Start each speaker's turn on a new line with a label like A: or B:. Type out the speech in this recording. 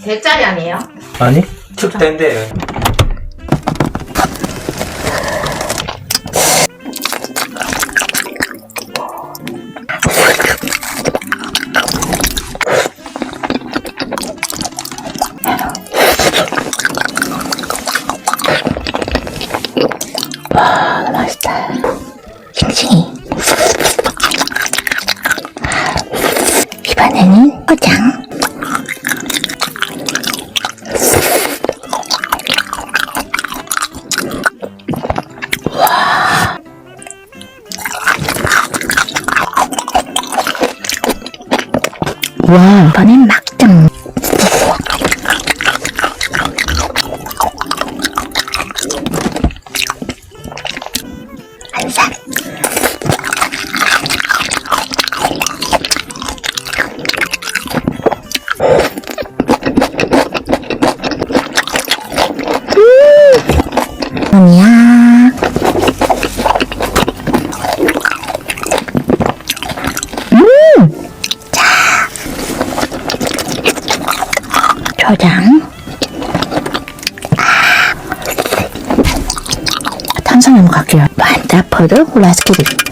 A: 세 짜리 아니에요?
B: 아니 축된데
C: 맛있다. 싱싱이. 이번에는 포장. 와. 와, 이번엔 막장. 한 살. 아니야. 초장. 아. 탄산음료 갈게요. 반짝퍼드 라스키리.